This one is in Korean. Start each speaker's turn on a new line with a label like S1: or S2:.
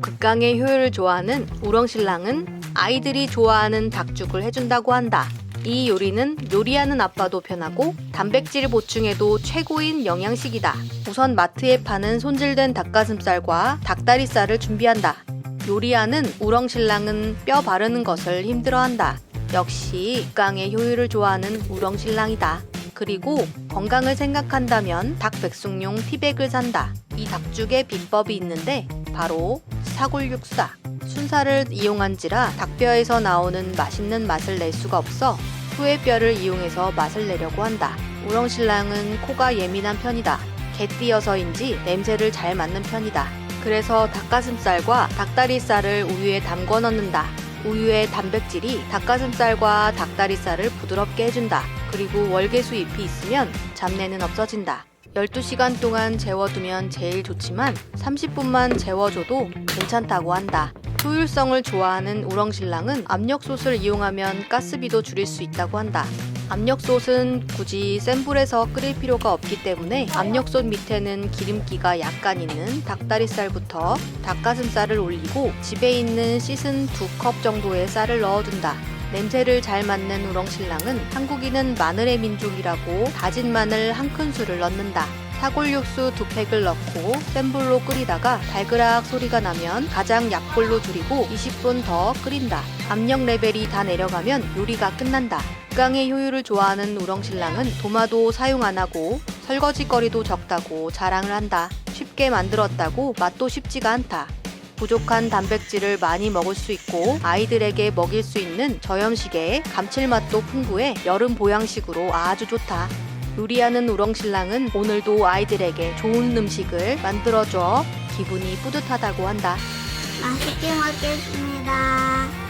S1: 극강의 효율을 좋아하는 우렁신랑은 아이들이 좋아하는 닭죽을 해준다고 한다. 이 요리는 요리하는 아빠도 편하고 단백질 보충에도 최고인 영양식이다. 우선 마트에 파는 손질된 닭가슴살과 닭다리살을 준비한다. 요리하는 우렁신랑은 뼈 바르는 것을 힘들어한다. 역시 극강의 효율을 좋아하는 우렁신랑이다. 그리고 건강을 생각한다면 닭백숙용 티백을 산다. 이 닭죽에 비법이 있는데 바로 사골육사. 순살을 이용한지라 닭뼈에서 나오는 맛있는 맛을 낼 수가 없어 소의 뼈를 이용해서 맛을 내려고 한다. 우렁신랑은 코가 예민한 편이다. 개띠여서인지 냄새를 잘 맡는 편이다. 그래서 닭가슴살과 닭다리살을 우유에 담궈 넣는다. 우유의 단백질이 닭가슴살과 닭다리살을 부드럽게 해준다. 그리고 월계수 잎이 있으면 잡내는 없어진다. 12시간 동안 재워두면 제일 좋지만 30분만 재워줘도 괜찮다고 한다. 효율성을 좋아하는 우렁신랑은 압력솥을 이용하면 가스비도 줄일 수 있다고 한다. 압력솥은 굳이 센 불에서 끓일 필요가 없기 때문에 압력솥 밑에는 기름기가 약간 있는 닭다리살부터 닭가슴살을 올리고 집에 있는 씻은 두 컵 정도의 쌀을 넣어둔다. 냄새를 잘 맡는 우렁신랑은 한국인은 마늘의 민족이라고 다진 마늘 한 큰술을 넣는다. 사골육수 두 팩을 넣고 센 불로 끓이다가 달그락 소리가 나면 가장 약불로 줄이고 20분 더 끓인다. 압력 레벨이 다 내려가면 요리가 끝난다. 극강의 효율을 좋아하는 우렁신랑은 도마도 사용 안 하고 설거지거리도 적다고 자랑을 한다. 쉽게 만들었다고 맛도 쉽지가 않다. 부족한 단백질을 많이 먹을 수 있고 아이들에게 먹일 수 있는 저염식에 감칠맛도 풍부해 여름 보양식으로 아주 좋다. 요리하는 우렁신랑은 오늘도 아이들에게 좋은 음식을 만들어줘 기분이 뿌듯하다고 한다.
S2: 맛있게 먹겠습니다.